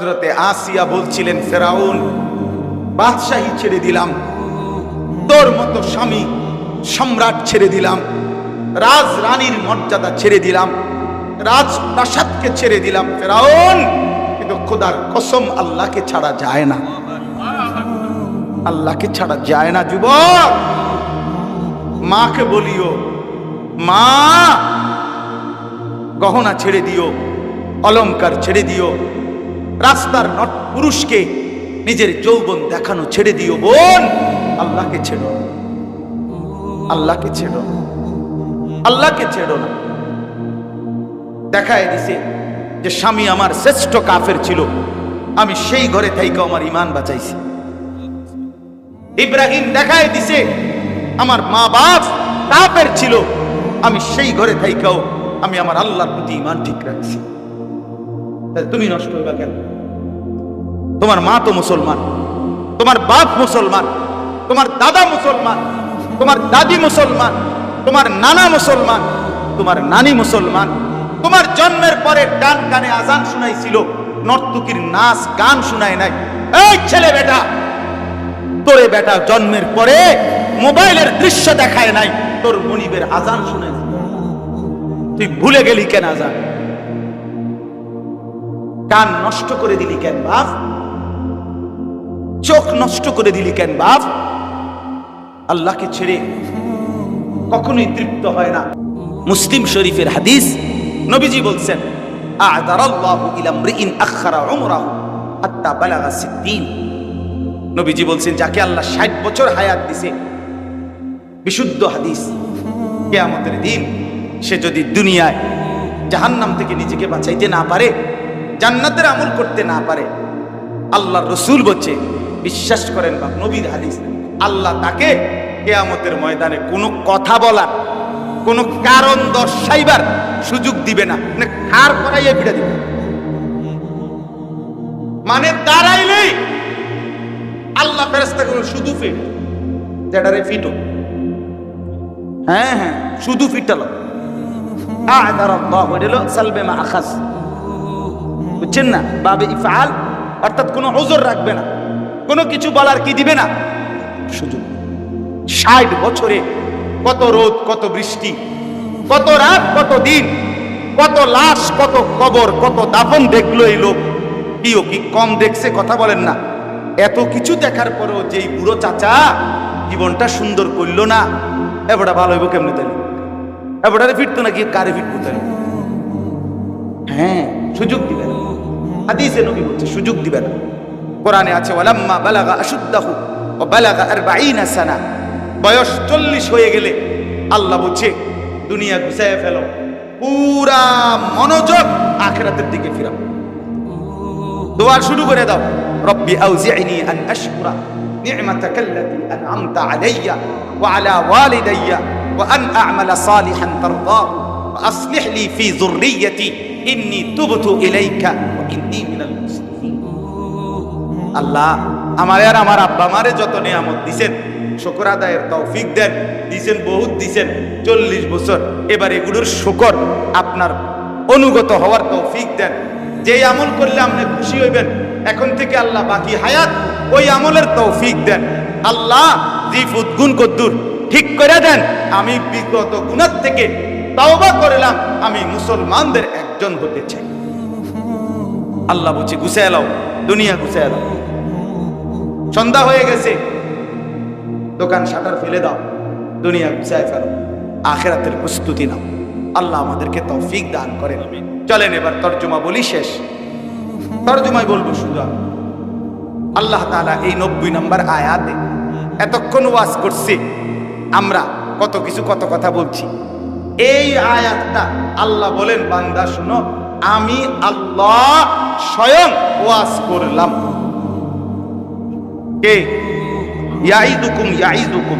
হজরতে আসিয়া বলছিলেন, ফেরাউন, বাদশাহী ছেড়ে দিলাম। তোর মতো স্বামী সম্রাট ছেড়ে দিলাম। রাজ রানীর মর্যাদা ছেড়ে দিলাম। রাজপ্রাসাদকে ছেড়ে দিলাম, ফেরাউন। কিন্তু খোদার কসম আল্লাহকে ছাড়া যায় না। আল্লাহকে ছাড়া যায় না, যুবক। মাকে বলিও, মা, গহনা ছেড়ে দিও, অলংকার ছেড়ে দিও রাস্তার নট পুরুষকে নিজের যৌবন দেখানো ছেড়ে দিও বোন। আল্লাহকে ছেড়ো। আল্লাহকে ছেড়ো। আল্লাহকে ছেড়ো না। দেখায় দিছে যে স্বামী আমার শ্রেষ্ঠ কাফের ছিল। আমি সেই ঘরে থাইকে আমার ইমান বাঁচাইছি। ইব্রাহিম দেখায় দিছে, আমার মা বাপ কাফের ছিল। আমি সেই ঘরে থাইকাও আমি আমার আল্লাহর প্রতি ইমান ঠিক রাখছি। তুমি নষ্ট হইবা কেন? তোমার মা তো মুসলমান, তোমার বাপ মুসলমান, তোমার দাদা মুসলমান, তোমার দাদি মুসলমান, তোমার নানা মুসলমান, তোমার নানি মুসলমান, তোমার জন্মের পরে ডান কানে আজান শুনাইছিল, নর্তকীর নাচ, গান শুনায় নাই। এই ছেলে বেটা, তোরে বেটা জন্মের পরে মোবাইলের দৃশ্য দেখায় নাই, তোর মনিবের আজান শুনে তুই ভুলে গেলি কেন আজান? কান নষ্ট করে দিলি কেন বাপ? চোখ নষ্ট করে দিলি কেন বাপ? আল্লাহকে ছেড়ে কখনোই তৃপ্ত হয় না। মুসলিম শরীফের হাদিস নবীজি বলছেন নবীজি বলছেন, যাকে আল্লাহ ষাট বছর হায়াত দিছে। বিশুদ্ধ হাদিস। কেয়ামতের দিন সে যদি দুনিয়ায় জাহান্নাম থেকে নিজেকে বাঁচাইতে না পারে জান্নাতের আমল করতে না পারে। আল্লাহ রসুল বলছে, বিশ্বাস করেন বা নবীর হাদিস। আল্লাহ তাকে কেয়ামতের ময়দানে কোনো কথা বলার, কোনো কারণ দর্শাইবার সুযোগ দিবে না। মানে খার করাইয়া ফিরে দিবে। মানে দাঁড়াইলেই আল্লাহ ফেরেস্তা গুলো শুধু ফিট, যেটারে ফিটো। হ্যাঁ হ্যাঁ শুধু ফিটালো। আল্লাহ হলো সালবে মা আখাস। বুঝছেন না? বাবে ইফাল অর্থাৎ কোনো ওজোর রাখবে না। কোনো কিছু বলার কি দিবে না? সুযোগ ষাট বছরে কত রোদ, কত বৃষ্টি, কত রাত, কত দিন, কত লাশ, কত কবর, কত দাফন দেখল এই লোক। কিও কি কম দেখছে কথা বলেন না। এত কিছু দেখার পরেও যেই বুড়ো চাচা জীবনটা সুন্দর করল না, এবারটা ভালো হইব কেমনি তাহলে? এবারে ফিরতো নাকি, কারে ফিরতো তাহলে? হ্যাঁ সুযোগ দিবে না হাদিসে নবী বলছে সুযোগ দিবে না কোরআনে আছে ওয়ালাম্মা বালাগা আশুদ্দাহু ও বালাগা আরবাঈনা সানা বয়স চল্লিশ হয়ে গেলে আল্লাহ বলছে দুনিয়া গুছায় ফেলো পুরা মনোযোগ আখেরাতের দিকে ফিরাও দোয়া শুরু করে দাও রব্বি আউজি'নি আন আশকুরা নি'মাতাকা আল্লাতী আন'আমতা আলাইয়া ওয়া আলা ওয়ালিদাইয়া ওয়া আন আ'মালা সালিহান তারদাহু ওয়া আসলিহ লি ফি যুররিয়্যতি ইন্নী তুবতু ইলাইকা ইন্নী মিনাল আল্লাহ আমার আর আমার আব্বা মারে যত নিয়ামত দিছেন, শুকর আদায়ের তৌফিক দেন, দিছেন বহুত দিছেন, চল্লিশ বছর। এবার এগুলোর শুকর আপনার অনুগত হওয়ার তৌফিক দেন। যেই আমল করলে আপনি খুশি হইবেন, এখন থেকে আল্লাহ বাকি হায়াত ওই আমলের তৌফিক দেন। আল্লাহ জিফুদ গুণ কদ্দুর ঠিক করে দেন। আমি বিগত গুণার থেকে তওবা করলাম আমি মুসলমানদের একজন হতে চাই। আল্লাহ বলছে গুছে এলাও দুনিয়া গুছে এলাও সন্ধ্যা হয়ে গেছে দোকান শাটার ফেলে দাও দুনিয়া গুছায় ফেলো আখেরাতের প্রস্তুতি নাও। আল্লাহ আমাদেরকে তৌফিক দান করেন। চলেন এবার তর্জমা বলি শেষ। তর্জমায় বলব শুধু আল্লাহ তাআলা এই নব্বই নম্বর আয়াতে এতক্ষণ ওয়াজ করছে আমরা কত কিছু কত কথা বলছি। এই আয়াতটা আল্লাহ বলেন, বান্দা, শুনো, আমি আল্লাহ স্বয়ং ওয়াজ করলাম। কে? ইয়াইদুকুম ইয়াইদুকুম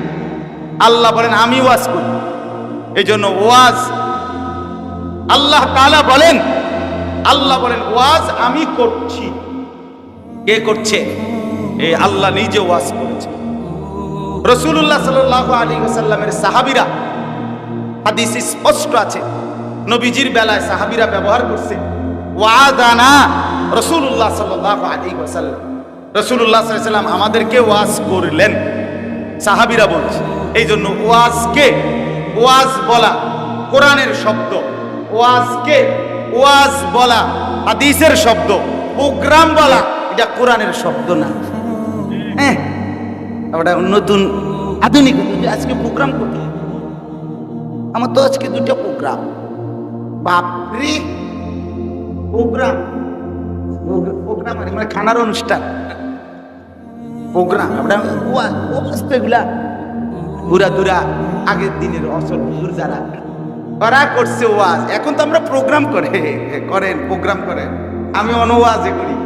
আল্লাহ বলেন, আমি ওয়াজ করি। এই জন্য ওয়াজ আল্লাহ তাআলা বলেন, আল্লাহ বলেন, ওয়াজ আমি করছি। কে করছে? এই আল্লাহ নিজে ওয়াজ করেছে। রসুল্লাহ সাল আলী ওসাল্লামের সাহাবিরা হাদিস স্পষ্ট আছে। নবীজির বেলায় সাহাবিরা ব্যবহার করছে। ওয়াদানা রসুল্লাহ সাল্লাহ আলী ওসাল্লাম রসুল্লাহ সাল্লাম আমাদেরকে ওয়াজ করলেন। সাহাবিরা বলছে এই জন্য ওয়াজকে ওয়াজ বলা কোরআনের শব্দ। ওয়াজকে ওয়াজ বলা হাদিসের শব্দ। প্রোগ্রাম বলা, এটা কোরআনের শব্দ না। হ্যাঁ ওটা নতুন আধুনিক, আজকে প্রোগ্রাম করতে। আমার তো আজকে দুটো প্রোগ্রাম বাপরে প্রোগ্রাম প্রোগ্রাম মানে মানে খানার অনুষ্ঠান। প্রোগ্রাম আমরা অবস্থা এগুলা। ঘুরা দুরা, আগের দিনের অসল হুজুর যারা। ওরা করছে ওয়াজ। এখন তো আমরা প্রোগ্রাম করে। করেন প্রোগ্রাম করেন আমি অনওয়াজে করি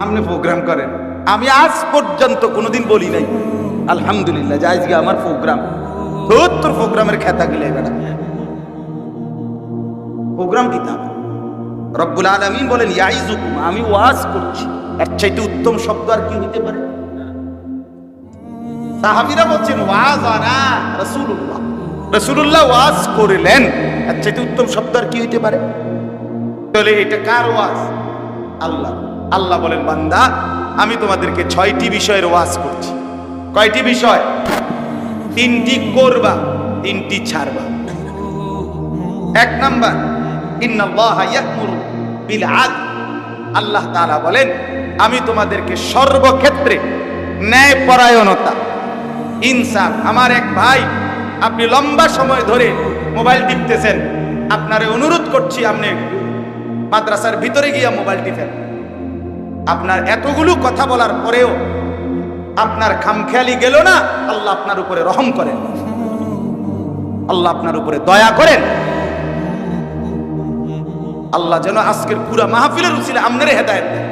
আপনি প্রোগ্রাম করেন। আমি আজ পর্যন্ত কোনোদিন বলি নাই। আলহামদুলিল্লাহ, যে আজকে আমার প্রোগ্রাম সত্তর প্রোগ্রামের খেতা গেলে বেড়া প্রোগ্রাম কিতাব রব্বুল আলমিন বলেন ইয়াইজুকুম আমি ওয়াজ করছি। এর চাইতে উত্তম শব্দ আর কি হইতে পারে? সাহাবিরা বলছেন, ওয়াজ আনা রসুল্লাহ রসুল্লাহ ওয়াজ করলেন, এর চাইতে উত্তম শব্দ আর কি হইতে পারে? তাহলে এটা কার ওয়াজ? আল্লাহ। আল্লাহ বলেন, বান্দা, আমি তোমাদেরকে ছয়টি বিষয়ের ওয়াজ করছি। কয়টি বিষয়? তিনটি করবা, তিনটি ছাড়বা। এক নাম্বার আল্লাহ তাআলা বলেন, আমি তোমাদেরকে সর্বক্ষেত্রে ন্যায় পরায়ণতা ইনসাফ, আমার এক ভাই, আপনি লম্বা সময় ধরে মোবাইল টিপতেছেন, আপনারে অনুরোধ করছি আপনি মাদ্রাসার ভিতরে গিয়া মোবাইল টিপেন। আপনার এতগুলো কথা বলার পরেও আপনার খামখেয়ালি গেল না, আল্লাহ আপনার উপরে রহম করেন। আল্লাহ আপনার উপরে দয়া করেন। আল্লাহ যেন আজকের পুরা মাহফিলের উচিলে আমনের হেদায়ত দেন।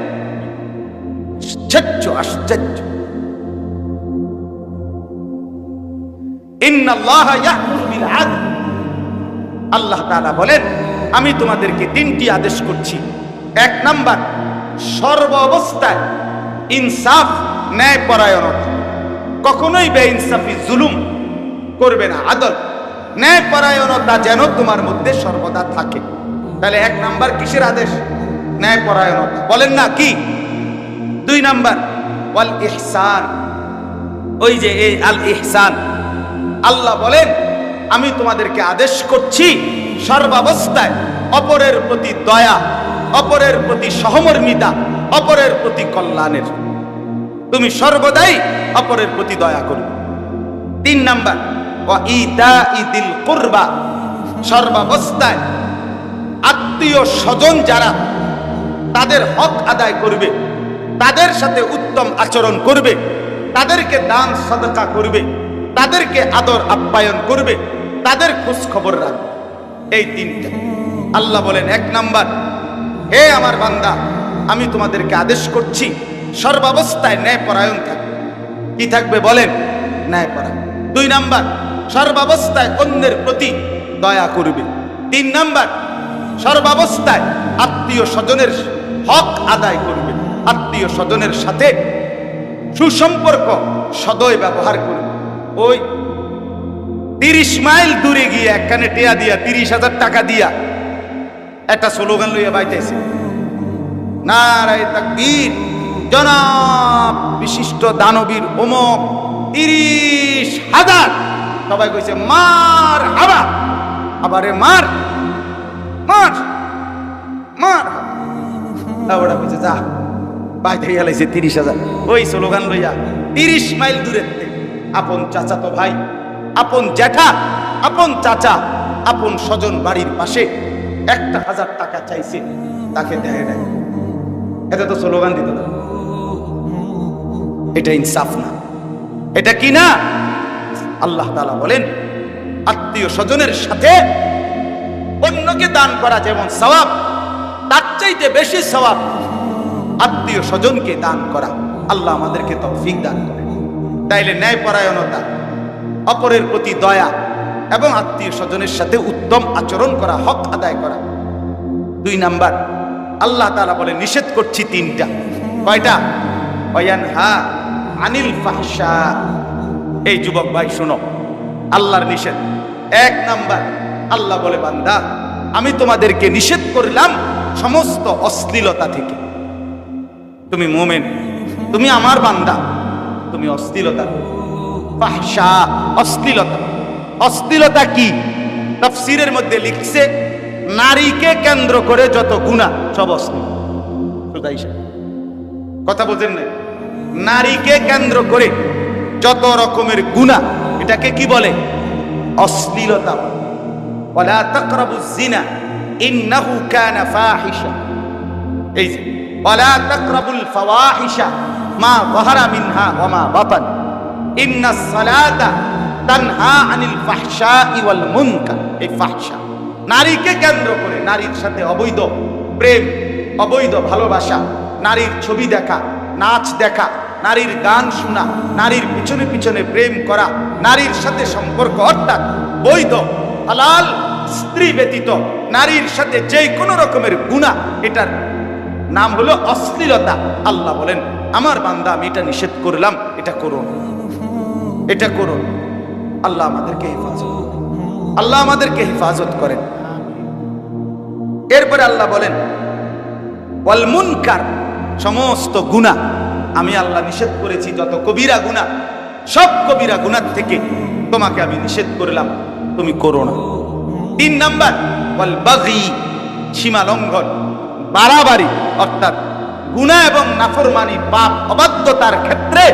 আশ্চর্য আশ্চর্য। আল্লাহ বলেন, আমি তোমাদেরকে তিনটি আদেশ করছি। এক নাম্বার সর্ব অবস্থায় ইনসাফ ন্যায় পরায়ণতা কখনোই বেইনসাফি, জুলুম করবে না, আদল। ন্যায় পরায়ণতা যেন তোমার মধ্যে সর্বদা থাকে। তাহলে এক নাম্বার কিসের আদেশ? ন্যায় পরায়ণতা বলেন না কি? দুই নাম্বার, ওয়াল ইহসান। ওই যে এই আল ইহসান। আল্লাহ বলেন, আমি তোমাদেরকে আদেশ করছি, সর্বাবস্থায় অপরের প্রতি দয়া, অপরের প্রতি সহমর্মিতা, অপরের প্রতি কল্যাণের। তুমি সর্বদাই অপরের প্রতি দয়া করবে তিন নাম্বার, ওয়া ইদা ইদিল কুরবা। সর্বাবস্থায় আত্মীয় স্বজন যারা তাদের হক আদায় করবে, তাদের সাথে উত্তম আচরণ করবে, তাদেরকে দান সদকা করবে, তাদেরকে আদর আপ্যায়ন করবে, তাদের খোঁজ খবর রাখবে। এই তিনটা। আল্লাহ বলেন, এক নাম্বার, হে আমার বান্দা, আমি তোমাদেরকে আদেশ করছি সর্বাবস্থায় ন্যায় পরায়ণ থাকবে কি থাকবে বলেন? ন্যায় পরায়ণ দুই নাম্বার, সর্বাবস্থায় অন্যের প্রতি দয়া করবে। তিন নাম্বার, সর্বাবস্থায় আত্মীয় স্বজনের হক আদায় করবে। আত্মীয় স্বজনের সাথে সুসম্পর্ক সদয় ব্যবহার করবে। ওই তিরিশ মাইল দূরে গিয়ে একখানে টেয়া দিয়া তিরিশ হাজার টাকা দিয়া একটা স্লোগান লইয়া বাইতেছে। নারায় তাকবীর। জনাব বিশিষ্ট দানবীর ওমক তিরিশ হাজার। সবাই কইছে, মার হাবা। আবারে মার। মার। মার। ওটা কইছে, যা বাইতে গেলাইছে তিরিশ হাজার। ওই স্লোগান লইয়া, তিরিশ মাইল দূরের আপন চাচা তো ভাই, আপন জ্যাঠা, আপন চাচা, আপন স্বজন বাড়ির পাশে একটা হাজার টাকা চাইছে, তাকে দেয় নাই। এটা তো স্লোগান দিত না। এটা ইনসাফ না। এটা কি না? আল্লাহ তালা বলেন, আত্মীয় স্বজনের সাথে অন্যকে দান করা যেমন সওয়াব, তার চাইতে বেশি সওয়াব আত্মীয় স্বজনকে দান করা। আল্লাহ আমাদেরকে তৌফিক দান করে তাইলে ন্যায় পরায়ণতা অপরের প্রতি দয়া এবং আত্মীয় স্বজনের সাথে উত্তম আচরণ করা, হক আদায় করা। দুই নাম্বার, আল্লাহ তাআলা বলে, নিষেধ করছি তিনটা। কয়টা? হা আনিল ফাহশা। এই যুবক ভাই, শোনো, আল্লাহর নিষেধ। এক নাম্বার, আল্লাহ বলে, বান্দা, আমি তোমাদেরকে নিষেধ করলাম সমস্ত অশ্লীলতা থেকে। তুমি মোমেন, তুমি আমার বান্দা, তুমি অশ্লীলতা। ফাহশা, অশ্লীলতা। অশ্লীলতা কি? তফসিরের মধ্যে লিখছে, নারীকে কেন্দ্র করে যত গুণা সব অশ্লীল। কথা বলছেন না নারীকে কেন্দ্র করে যত রকমের গুণা এটাকে কি বলে? অশ্লীলতা ওয়ালা তাকরাবু জিনা ইন্নাহু কানা ফাহিশা। এই যে, ওয়ালা তাকরাবুল ফাওয়াহিশা, মা মিনহা ওয়া মা বাতান। ইন্নাস সালাতা তানহা আনিল ফাহশাই ওয়াল মুনকার। এই ফাহশা। নারীকে কেন্দ্র করে নারীর সাথে অবৈধ প্রেম, অবৈধ ভালোবাসা, নারীর ছবি দেখা, নাচ দেখা নারীর গান শোনা, নারীর পিছনে পিছনে প্রেম করা, নারীর সাথে সম্পর্ক অর্থাৎ বৈধ, হালাল, স্ত্রী ব্যতীত, নারীর সাথে যে কোনো রকমের গুণা, এটার নাম হলো অশ্লীলতা। আল্লাহ বলেন, আমার বান্দা, আমি এটা নিষেধ করলাম, এটা করুন এটা করুন আল্লাহ আমাদেরকে হেফাজত আল্লাহ আমাদেরকে হেফাজত করেন। এরপরে আল্লাহ বলেন সমস্ত গুণা আমি আল্লাহ নিষেধ করেছি, যত কবিরা গুণা সব কবিরা গুণার থেকে তোমাকে আমি নিষেধ করলাম, তুমি করো না। তিন নাম্বার, ওয়াল বাগি, সীমা লঙ্ঘন, বাড়াবাড়ি, অর্থাৎ গুণা এবং নাফরমানি, পাপ, অবাধ্যতার ক্ষেত্রে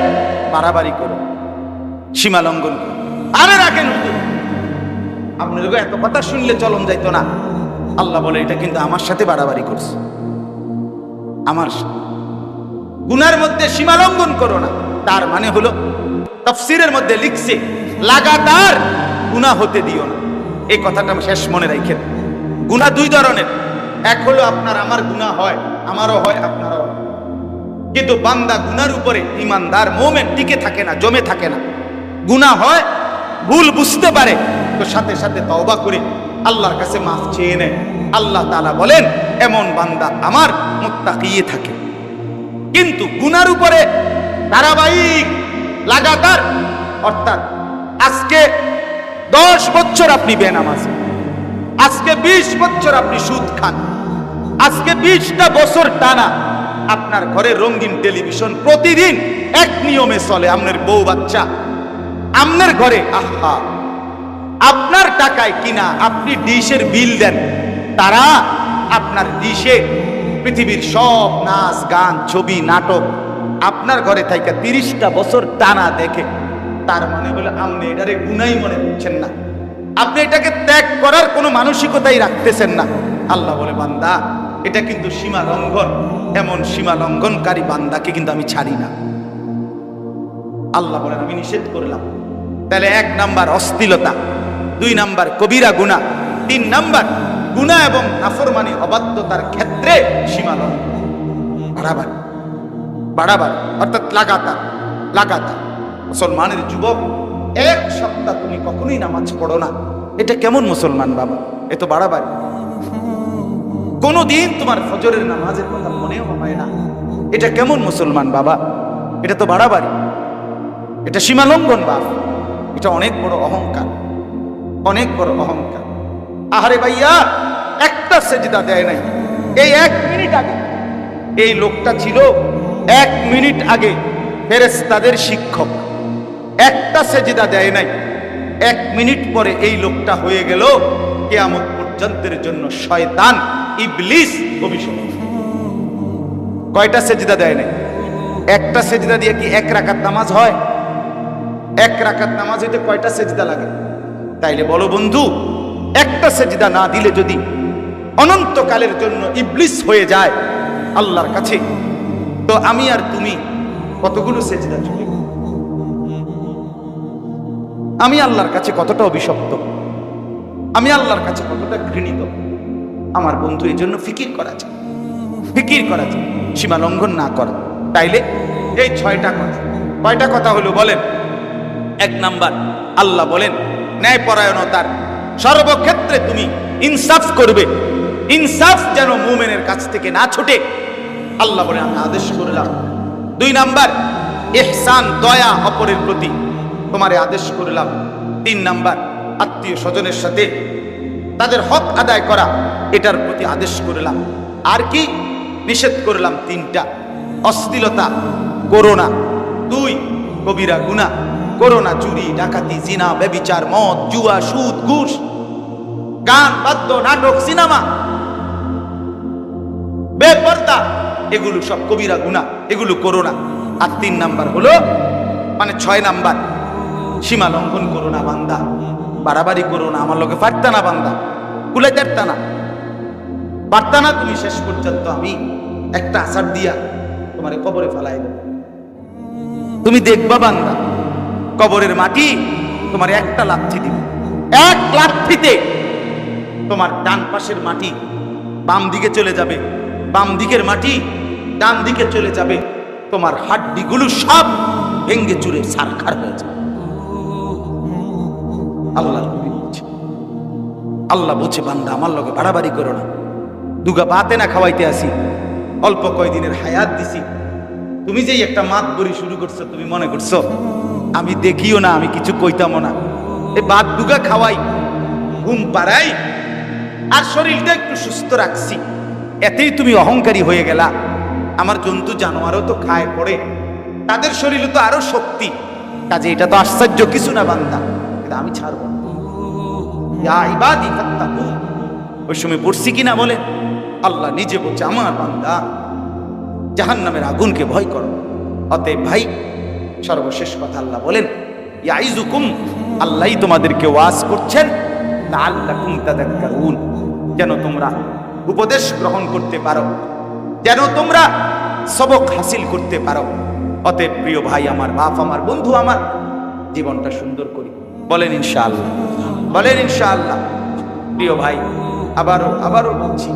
বাড়াবাড়ি করো, সীমা লঙ্ঘন আরে রাখেন আপনার এত কথা শুনলে চলন যাইতো না। আল্লাহ বলে, এটা কিন্তু আমার সাথে বাড়াবাড়ি করছে। আমার সাথে। গুনার মধ্যে সীমা লঙ্ঘন করো না। তার মানে হলো, তফসিরের মধ্যে লিখছে, লাগাতার গুনাহ হতে দিও না। এই কথাটা শেষ মনে রাখেন। গুনাহ দুই ধরনের। এক হলো, আপনার আমার গুনাহ হয়, আমারও হয়, আপনারও। কিন্তু বান্দা গুনার উপরে ইমানদার, মোমেন টিকে থাকে না, জমে থাকে না। গুনাহ হয়, ভুল বুঝতে পারে, তো সাথে সাথে তওবা করে আল্লাহর কাছে মাফ চেয়ে নেয়। আল্লাহ তাআলা বলেন, এমন বান্দা আমার মুত্তাকিয়ে থাকে। কিন্তু গুনার উপরে ধারাবাহিক লাগাতার, অর্থাৎ আজকে দশ বছর আপনি বেনামাজ, আজকে বিশ বছর আপনি সুদ খান, আজকে বিশটা বছর টানা আপনার ঘরে রঙিন টেলিভিশন প্রতিদিন এক নিয়মে চলে আপনার বউ বাচ্চা আপনার ঘরে, আহা, আপনার টাকায় কিনা আপনি ডিশের বিল দেন, তারা আপনার ডিশে পৃথিবীর সব নাচ, গান, ছবি, নাটক আপনার ঘরে থাইকা তিরিশটা বছর টানা দেখে। তার মানে হলো আপনি এটারে গুনাই মনে করছেন না। আপনি এটাকে ত্যাগ করার কোনো মানসিকতাই রাখতেছেন না। আল্লাহ বলে, বান্দা, এটা কিন্তু সীমা লঙ্ঘন। এমন সীমা লঙ্ঘনকারী বান্দাকে কিন্তু আমি ছাড়ি না। আল্লাহ বলেন, আমি নিষেধ করলাম। তাহলে এক নাম্বার অস্থিলতা, দুই নাম্বার কবিরা গুণা তিন নাম্বার গুণা এবং নাফরমানি অবাধ্যতার ক্ষেত্রে সীমা লঙ্ঘন। বাড়াবাড়ি অর্থাৎ লাগাতার লাগাতার। মুসলমানের যুবক, এক সপ্তাহ তুমি কখনোই নামাজ পড়ো না। এটা কেমন মুসলমান বাবা? এ তো বাড়াবাড়ি। কোনোদিন তোমার ফজরের নামাজের কথা মনেও হয় না। এটা কেমন মুসলমান বাবা? এটা তো বাড়াবাড়ি। এটা সীমালঙ্ঘন বাপ। এটা অনেক বড় অহংকার। অনেক বড় অহংকার। আহারে ভাইয়া, একটা সেজদা দেয় নাই। এই এক মিনিট আগে, এই লোকটা ছিল এক মিনিট আগে ফেরেস্তাদের শিক্ষক। একটা সেজদা দেয় নাই। এক মিনিট পরে এই লোকটা হয়ে গেল কেয়ামত পর্যন্তের জন্য শয়তান, ইবলিস অভিশপ্ত কয়টা সেজদা দেয় নাই? একটা সেজদা দিয়ে কি এক রাকাত নামাজ হয়? এক রাকাত নামাজ হইতে কয়টা সেজদা লাগে? তাইলে বলো বন্ধু একটা সেজদা না দিলে যদি অনন্তকালের জন্য ইবলিস হয়ে যায় আল্লাহর কাছে, তো আমি আর তুমি কতগুলো সেজদা চলে আমি আল্লাহর কাছে কতটা অভিশপ্ত? আমি আল্লাহর কাছে কতটা ঘৃণিত? আমার বন্ধু এই জন্য ফিকির করা যায়। ফিকির করা যায়, সীমা লঙ্ঘন না করা। তাইলে এই ছয়টা কথা, কয়টা কথা হলো বলেন? এক নাম্বার, আল্লাহ বলেন, ন্যায়পরায়ণতার সর্বক্ষেত্রে তুমি ইনসাফ করবে। ইনসাফ যেন মুমেনের কাছ থেকে না ছুটে। আল্লাহ বলে, আমি আদেশ করলাম। দুই নাম্বার এহসান দয়া অপরের প্রতি। তোমারে আদেশ করলাম। তিন নাম্বার, আত্মীয় স্বজনের সাথে তাদের হক আদায় করা। এটার প্রতি আদেশ করলাম। আর কি? নিষেধ করলাম তিনটা। অশ্লীলতা করোনা দুই, কবিরা গুণা করোনা চুরি, ডাকাতি, জিনা বেবিচার মদ, জুয়া, সুদ, ঘুষ, গান, বাদ্য, নাটক, সিনেমা, বেপর্দা, এগুলো সব কবিরা গুণা, এগুলো করো না আর তিন নাম্বার হলো মানে ছয় নাম্বার, সীমা লঙ্ঘন করো না বান্দা, বাড়াবাড়ি করো না আমার লোকে পারতা না বান্দা, কুলে চারতা না। পারতা না, তুমি শেষ পর্যন্ত আমি একটা আসার দিয়া তোমার কবরে ফেলাই তুমি দেখবা বান্দা কবরের মাটি তোমার একটা লাথি দিবে। এক লাথিতে তোমার ডান পাশের মাটি বাম দিকে চলে যাবে। বাম দিকের মাটি ডান দিকে চলে যাবে। তোমার হাড্ডিগুলো সব ভেঙ্গে চুরে সারখার হয়ে যাবে। আল্লাহ আল্লাহ বলছে, বান্দা, আমার লগে বাড়াবাড়ি করো না। দুগা বাতে না খাওয়াইতে আসি। অল্প কয়দিনের হায়াত দিছি। তুমি যেই একটা মাত বড়ি শুরু করছ, তুমি মনে করছ আমি দেখিও না, আমি কিছু কইতামও না। এই বাদ দুগা খাওয়াই, ঘুম পাড়াই, আর শরীরটা একটু সুস্থ রাখছি। এতেই তুমি অহংকারী হয়ে গেলা। আমার জন্তু জানোয়ারও তো খায় পড়ে। তাদের শরীরে তো আরও শক্তি। কাজে এটা তো আশ্চর্য, কিছু না বান্দা। কিন্তু আমি ছাড়বো। ওই সময় পড়ছি কিনা বলে? আল্লাহ নিজে বলছে, আমার বান্দা, জাহান্নামের আগুনকে ভয় করো। অতএব ভাই সর্বশেষ কথা আল্লাহ বলেন ইয়াইজুকুম আল্লাহই তোমাদেরকে ওয়াজ করছেন, লাআল্লাকুম তাদাক্কারুন। যেন তোমরা উপদেশ গ্রহণ করতে পারো, যেন তোমরা সবক হাসিল করতে পারো। অতএব প্রিয় ভাই আমার, বাপ আমার, বন্ধু আমার, জীবনটা সুন্দর করি। বলেন ইনশাআল্লাহ। বলেন ইনশাআল্লাহ। প্রিয় ভাই, আবারও আবারও বলছি,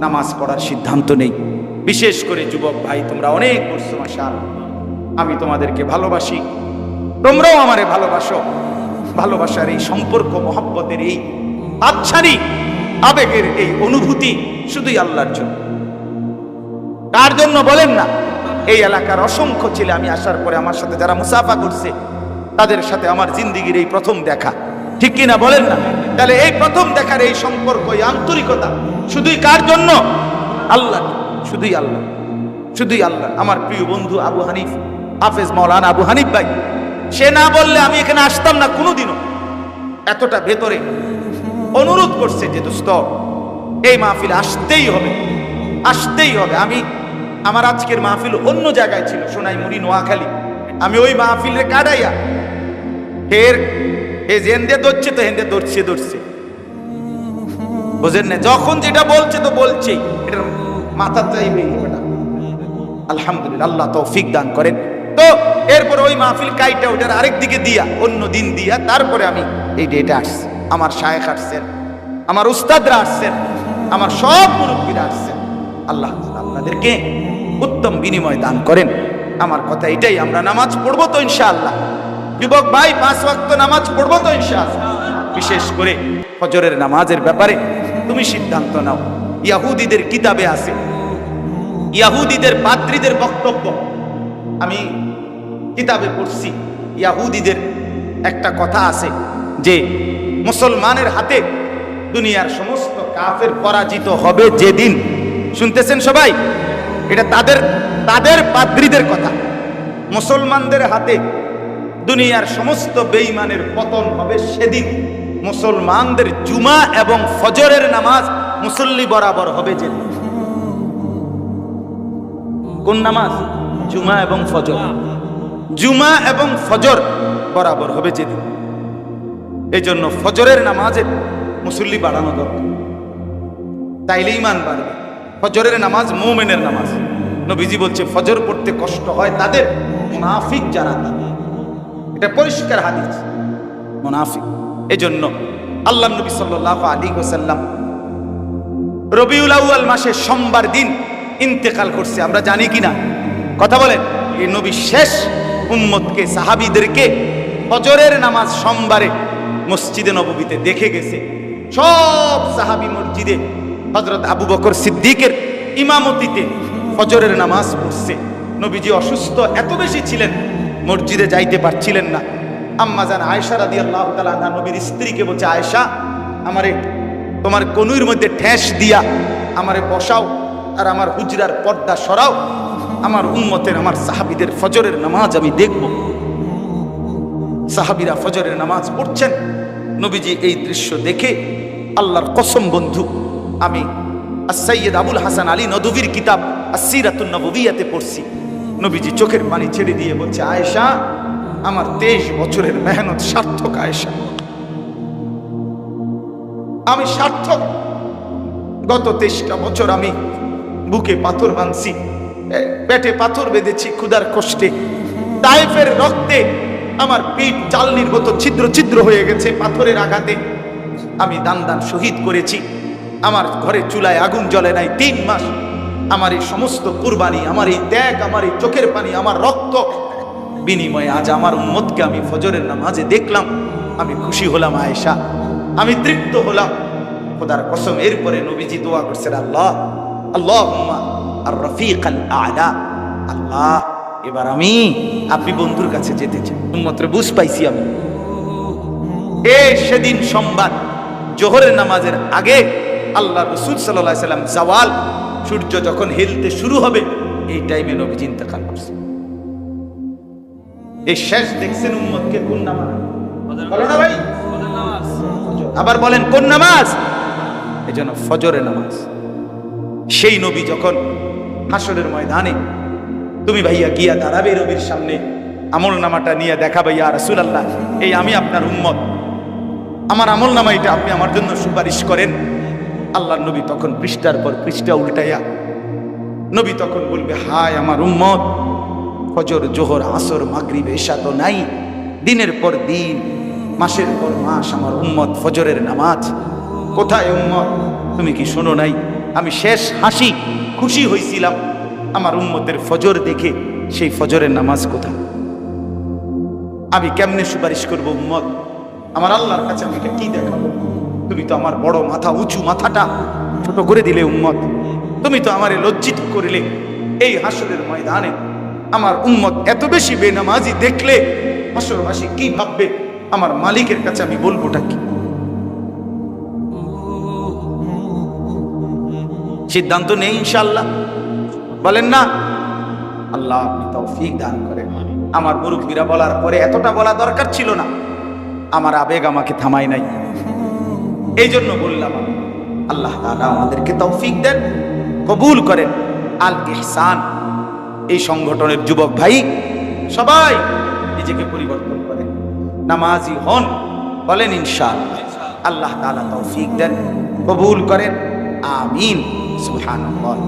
নামাজ পড়ার সিদ্ধান্ত নেই। বিশেষ করে যুবক ভাই, তোমরা অনেক করছ, মাশাআল্লাহ। আমি তোমাদেরকে ভালোবাসি। তোমরাও আমারে ভালোবাসো। ভালোবাসার এই সম্পর্ক, মহব্বতের এই আচ্ছারি আবেগের এই অনুভূতি শুধুই আল্লাহর জন্য। কার জন্য বলেন না, এই এলাকার অসংখ্য ছেলে আমি আসার পরে আমার সাথে যারা মুসাফা করছে, তাদের সাথে আমার জিন্দিগির এই প্রথম দেখা। ঠিক কিনা বলেন না? তাহলে এই প্রথম দেখার এই সম্পর্ক, এই আন্তরিকতা শুধুই কার জন্য? আল্লাহ শুধুই আল্লাহ। শুধুই আল্লাহ। আমার প্রিয় বন্ধু আবু হানিফ হাফেজ মৌলানা আবু হানিফ ভাই, সে না বললে আমি এখানে আসতাম না কোনোদিনও। এতটা ভেতরে অনুরোধ করছে যে, দোস্ত, এই মাহফিল আসতেই হবে আসতেই হবে। আমি, আমার আজকের মাহফিল অন্য জায়গায় ছিল সোনাই মুড়ি নোয়াখালী। আমি ওই মাহফিলে কাটাইয়া ফের, এ জেন্দে ধরছে, তো হেন্দে ধরছে ধরছে। বুঝেন না যখন যেটা বলছে, তো বলছেই। এটার মাথা চাইবে এটা আলহামদুলিল্লাহ, আল্লাহ তৌফিক দান করেন। তো এরপর ওই মাহফিল কাইটা ওটার আরেক দিকে দিয়া, অন্য দিন দিয়া, তারপরে আমি এই ডেটে আসছি। আমার শায়েখ আসছেন, আমার উস্তাদরা আসছেন, আমার সব মুরব্বীরা আসছেন। আল্লাহ আপনাদেরকে উত্তম বিনিময় দান করেন। আমার কথা এটাই, আমরা নামাজ পড়ব তো ইনশাআল্লাহ। যুবক ভাই, পাঁচ ওয়াক্ত নামাজ পড়ব তো ইনশাআল্লাহ। বিশেষ করে ফজরের নামাজের ব্যাপারে তুমি সিদ্ধান্ত নাও। ইয়াহুদিদের কিতাবে আছে। ইয়াহুদিদের পাত্রীদের বক্তব্য। আমি কিতাবে পড়ছি, ইয়াহুদিদের একটা কথা আছে যে মুসলমানের হাতে দুনিয়ার সমস্ত কাফের পরাজিত হবে যেদিন। শুনতেছেন সবাই? এটা তাদের তাদের পাদ্রীদের কথা। মুসলমানদের হাতে দুনিয়ার সমস্ত বেঈমানের পতন হবে সেদিন। মুসলমানদের জুমা এবং ফজরের নামাজ মুসল্লি বরাবর হবে যেদিন। কোন নামাজ? জুমা এবং ফজর। জুমা এবং ফজর বরাবর হবে যেদিন। এই জন্য ফজরের নামাজের মুসল্লি বাড়ানো দরকার। তাইলে ইমান বাড়বে। ফজরের নামাজ মোমেনের নামাজ। নবীজি বলছে, ফজর পড়তে কষ্ট হয় তাদের, মুনাফিক যারা তাদের। এটা পরিষ্কার হাদিস। মুনাফিক। এই জন্য আল্লাহ নবী সাল্লাহ আলী ওসাল্লাম রবিউল আউয়াল মাসে সোমবার দিন ইন্তেকাল করছে। আমরা জানি কি না কথা বলেন, এই নবী শেষ উম্মতকে, সাহাবিদেরকে ফজরের নামাজ সোমবারে মসজিদে নববীতে দেখে গেছে। সব সাহাবি মসজিদে হজরত আবু বকর সিদ্দিকের ইমামতিতে ফজরের নামাজ পড়ছে। নবীজি অসুস্থ, এত বেশি ছিলেন, মসজিদে যাইতে পারছিলেন না। আম্মা জান আয়সা রাদি আল্লাহ তালা নবীর স্ত্রীকে বলছে আয়সা আমারে তোমার কনুইর মধ্যে ঠেস দিয়া আমারে বসাও আর আমার হুজরার পর্দা সরাও। আমার উম্মতের, আমার সাহাবিদের ফজরের নামাজ আমি দেখব। সাহাবিরা ফজরের নামাজ পড়ছেন। নবীজি এই দৃশ্য দেখে আল্লাহর কসম, বন্ধু, আমি সৈয়দ আবুল হাসান আলী নদভীর কিতাব আসিরাতুন নববিয়াতে পড়ছি। নবীজি চোখের পানি ছেড়ে দিয়ে বলছে, আয়েশা, আমার তেইশ বছরের মেহনত সার্থক, আয়েশা। আমি সার্থক। গত তেইশটা বছর আমি বুকে পাথর বাঁধছি। পেটে পাথর বেঁধেছি ক্ষুধার কষ্টে। তাইফের রক্তে আমার পিঠ চালনির মতো ছিদ্র ছিদ্র হয়ে গেছে পাথরের আঘাতে। আমি দান দান শহীদ করেছি। আমার ঘরে চুলায় আগুন জ্বলে নাই তিন মাস। আমার এই সমস্ত কুরবানি, আমার এই ত্যাগ, আমার এই চোখের পানি, আমার রক্ত। বিনিময়ে আজ আমার উম্মতকে আমি ফজরের নামাজে দেখলাম। আমি খুশি হলাম আয়েশা। আমি তৃপ্ত হলাম। খোদার কসম, এরপরে নবীজি দোয়া করছেন, আল্লাহ আল্লাহ আর রফিক আল আলা আল্লাহ, এবার আমি আপনি বন্ধুর কাছে যেতে চাই। উম্মত্র বুঝ পাইছি আমি। এ সেদিন সোমবার, জোহরের নামাজের আগে আল্লাহ রসুল সাল্লাহ সাল্লাম জাওয়াল, সূর্য যখন হেলতে শুরু হবে, এই টাইমে নবী ইন্তেকাল করছে। এই শেষ দেখছেন উম্মতকে কোন নামাজ? বলো ভাই। আবার বলেন, কোন নামাজ? এই জন্য ফজরের নামাজ। সেই নবী যখন হাসরের ময়দানে। তুমি ভাইয়া গিয়া দাঁড়াবে রবির সামনে। আমল নামাটা নিয়ে দেখাবে, ইয়া রাসূল আল্লাহ এই আমি আপনার উম্মত। আমার আমল নামা এটা, আপনি আমার জন্য সুপারিশ করেন। আল্লাহ নবী তখন পৃষ্ঠার পর পৃষ্ঠা উল্টাইয়া, নবী তখন বলবে, হায় আমার উম্মত, ফজর, জোহর, আসর, মাগরিব, এশা তো নাই। দিনের পর দিন, মাসের পর মাস আমার উম্মত, ফজরের নামাজ। কোথায় উম্মত? তুমি কি শোনো নাই? আমি শেষ হাসি খুশি হয়েছিলাম আমার উম্মতের ফজর দেখে সেই ফজরের নামাজ কোথায়? আমি কেমনে সুপারিশ করব উম্মত? আমার আল্লাহর কাছে আমি কি দেখাবো? তুমি তো আমার বড় মাথা, উঁচু মাথাটা ছোট করে দিলে উম্মত। তুমি তো আমারে লজ্জিত করিলে এই হাসরের ময়দানে। আমার উম্মত এত বেশি বেনামাজি দেখলে হাসরবাসী কি ভাববে? আমার মালিকের কাছে আমি বলবোটা কি? সিদ্ধান্ত নেই ইনশাল্লাহ বলেন না? আল্লাহ আপনি তৌফিক দান করেন। আমার মুরব্বীরা বলার পরে এতটা বলা দরকার ছিল না। আমার আবেগ আমাকে থামায় নাই। এই জন্য বললাম আল্লাহ তাআলা আমাদেরকে তৌফিক দেন, কবুল করেন। আল ইহসান, এই সংগঠনের যুবক ভাই, সবাই নিজেকে পরিবর্তন করেন। নামাজি হন, বলেন ইনশাআল্লাহ। আল্লাহ তাআলা তৌফিক দেন, কবুল করেন। আমিন। সুবহানাল্লাহ